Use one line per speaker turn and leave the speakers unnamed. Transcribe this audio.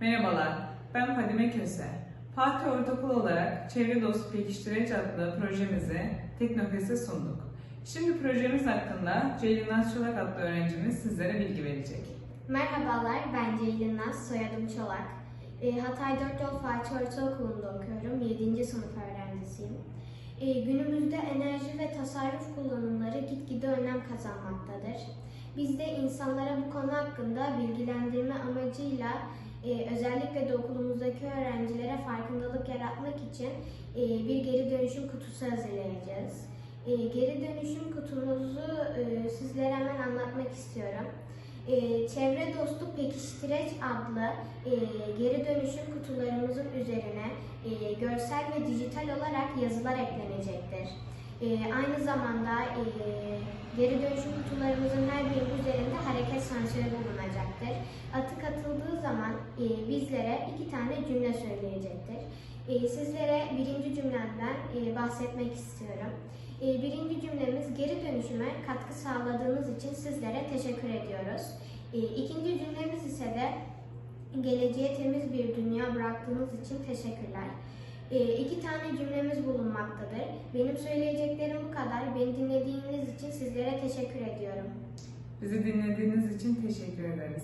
Merhabalar, ben Fadime Köse. Fatih Ortaokul olarak Çevre Dostu Pekiştireç adlı projemizi Teknofest'e sunduk. Şimdi projemiz hakkında Ceylin Naz Çolak adlı öğrencimiz sizlere bilgi verecek.
Merhabalar, ben Ceylin Naz, soyadım Çolak. Ee, Hatay Dört Yol Fatih Ortaokulu'nda okuyorum, 7. sınıf öğrencisiyim. Ee, günümüzde enerji ve tasarruf kullanımları gitgide önem kazanmaktadır. Biz de insanlara bu konu hakkında bilgilendirme amacıyla e, özellikle de okulumuzdaki öğrencilere farkındalık yaratmak için e, bir geri dönüşüm kutusu hazırlayacağız. E, geri dönüşüm kutumuzu e, sizlere hemen anlatmak istiyorum. Ee, Çevre Dostu Pekiştireç adlı e, geri dönüşüm kutularımızın üzerine e, görsel ve dijital olarak yazılar eklenecektir. E, aynı zamanda e, geri dönüşüm kutularımızın her birinin üzerinde hareket sensörü bulunacaktır. Atık e, bizlere iki tane cümle söyleyecektir. E, sizlere birinci cümlemden e, bahsetmek istiyorum. E, birinci cümlemiz geri dönüşüme katkı sağladığınız için sizlere teşekkür ediyoruz. E, ikinci cümlemiz ise de geleceğe temiz bir dünya bıraktığınız için teşekkürler. E, iki tane cümlemiz bulunmaktadır. Benim söyleyeceklerim bu kadar. Beni dinlediğiniz için sizlere teşekkür ediyorum.
Bizi dinlediğiniz için teşekkür ederiz.